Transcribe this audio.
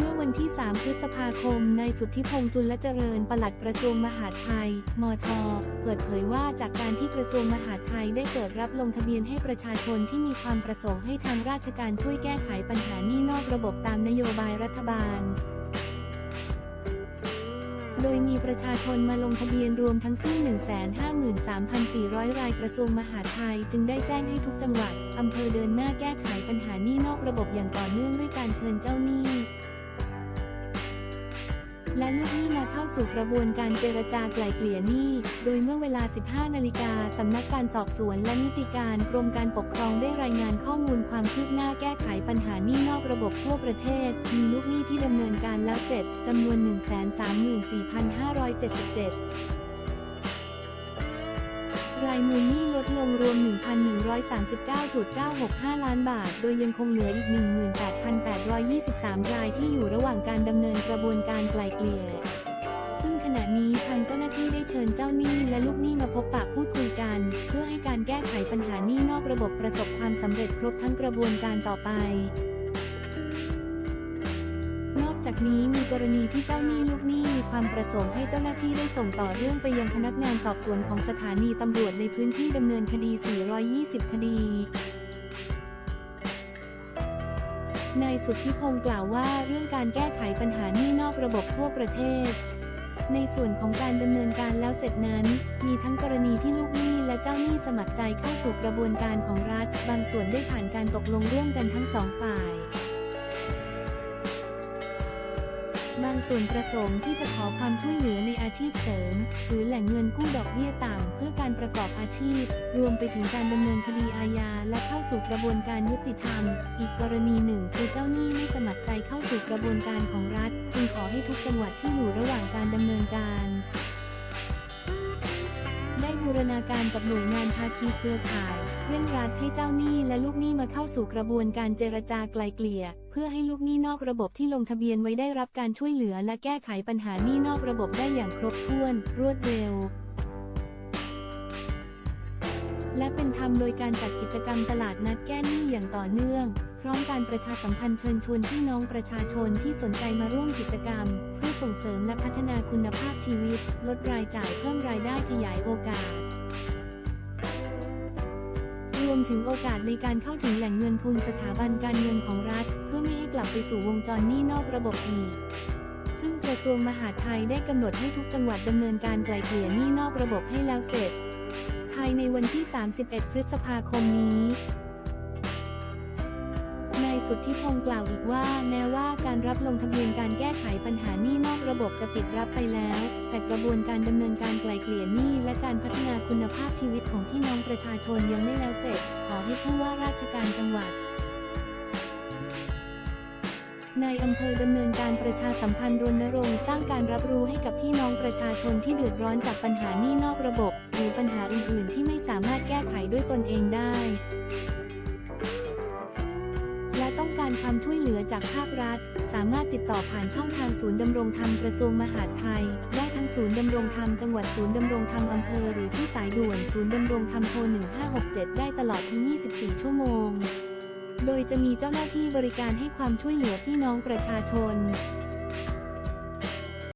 เมื่อวันที่ 3 พฤษภาคม นายสุทธิพงษ์จุลเจริญปลัดกระทรวงมหาดไทย มท เปิดเผยว่าจากการที่กระทรวงมหาดไทยได้เปิดรับลงทะเบียนให้ประชาชนที่มีความประสงค์ให้ทางราชการช่วยแก้ไขปัญหานี้นอกระบบตามนโยบายรัฐบาลโดยมีประชาชนมาลงทะเบียนรวมทั้งสิ้น 153,400 รายกระทรวงมหาดไทย จึงได้แจ้งให้ทุกจังหวัด อำเภอเดินหน้าแก้ไขปัญหานี้นอกระบบอย่างต่อเนื่องด้วยการเชิญเจ้าหนี้ และลูกหนี้มาเข้าสู่กระบวนการเจรจาไกล่เกลี่ยหนี้ โดยเมื่อเวลา 15 นาฬิกาสำนักการสอบสวนและนิติการกรมการปกครองได้รายงานข้อมูลความคืบหน้าแก้ไขปัญหาหนี้นอกระบบทั่วประเทศ มีลูกหนี้ที่ดำเนินการแล้วเสร็จจำนวน 134,577 รายมูลหนี้ลดลงรวม 1,139.965 ล้านบาท โดยยังคงเหลืออีก 18,823 รายที่อยู่ระหว่างการดำเนินกระบวนการไกล่เกลี่ย ซึ่งขณะนี้ทางเจ้าหน้าที่ได้เชิญเจ้าหนี้และลูกหนี้มาพบปะพูดคุยกัน เพื่อให้การแก้ไขปัญหาหนี้นอกระบบประสบความสำเร็จครบทั้งกระบวนการต่อไป จากนี้มีกรณีที่เจ้าหนี้ลูกหนี้มีความประสงค์ให้เจ้าหน้าที่ได้ส่งต่อเรื่องไปยังพนักงานสอบสวนของสถานีตำรวจในพื้นที่ดำเนินคดี 420 คดีนายสุทธิพงศ์กล่าวว่าเรื่องการแก้ไขปัญหาหนี้นอกระบบทั่วประเทศ ในส่วนของการดำเนินการแล้วเสร็จนั้น มีทั้งกรณีที่ลูกหนี้และเจ้าหนี้สมัครใจเข้าสู่กระบวนการของรัฐ บางส่วนได้ผ่านการตกลงร่วมกันทั้งสองฝ่าย บางส่วนประสงค์ที่จะขอความช่วยเหลือในอาชีพเสริม หรือแหล่งเงินกู้ดอกเบี้ยต่ำเพื่อการประกอบอาชีพ รวมไปถึงการดำเนินคดีอาญาและเข้าสู่กระบวนการยุติธรรม อีกกรณีหนึ่งคือเจ้าหนี้ไม่สมัครใจเข้าสู่กระบวนการของรัฐ จึงขอให้ทุกจังหวัดที่อยู่ระหว่างการดำเนินการ บูรณาการกับหน่วยงานภาคีเครือข่ายเร่งรัดให้เจ้าหนี้และลูกหนี้มาเข้าสู่กระบวนการเจรจาไกลเกลี่ย เพื่อให้ลูกหนี้นอกระบบที่ลงทะเบียนไว้ได้รับการช่วยเหลือและแก้ไขปัญหาหนี้นอกระบบได้อย่างครบถ้วน รวดเร็วและเป็นธรรมโดยการจัดกิจกรรมตลาดนัดแก้หนี้อย่างต่อเนื่อง พร้อมการประชาสัมพันธ์เชิญชวนพี่น้องประชาชนที่สนใจมาร่วมกิจกรรม เพื่อส่งเสริมและพัฒนาคุณภาพชีวิต ลดรายจ่ายเพิ่มรายได้ขยายโอกาส วมถึงโอกาสในการเข้าถึงแหล่งเงินทุนสถาบันการเงินของรัฐ เพื่อไม่ให้กลับไปสู่วงจรหนี้นอกระบบอีก ซึ่งกระทรวงมหาดไทยได้กำหนดให้ทุกจังหวัดดำเนินการไกล่เกลี่ยหนี้นอกระบบให้แล้วเสร็จ ภายในวันที่ 31 พฤษภาคมนี้ สุทธิพงศ์กล่าวอีกว่า แม้ว่าการรับลงทะเบียนการแก้ไขปัญหานี้นอกระบบจะปิดรับไปแล้ว แต่กระบวนการดำเนินการไกล่เกลี่ยหนี้และการพัฒนาคุณภาพชีวิตของพี่น้องประชาชนยังไม่แล้วเสร็จ ขอให้ผู้ว่าราชการจังหวัดนายอำเภอดำเนินการประชาสัมพันธ์รณรงค์สร้างการรับรู้ให้กับพี่น้องประชาชนที่เดือดร้อนจากปัญหานี้นอกระบบ หรือปัญหาอื่น ๆ ที่ไม่สามารถแก้ไขด้วยตนเองได้ การความช่วยเหลือจากภาครัฐ สามารถติดต่อผ่านช่องทางศูนย์ดำรงธรรมกระทรวงมหาดไทย ได้ทั้งศูนย์ดำรงธรรมจังหวัดศูนย์ดำรงธรรมอำเภอหรือที่สายด่วนศูนย์ดำรงธรรมโทร 1567 ได้ตลอดทั้ง 24 ชั่วโมง โดยจะมีเจ้าหน้าที่บริการให้ความช่วยเหลือพี่น้องประชาชน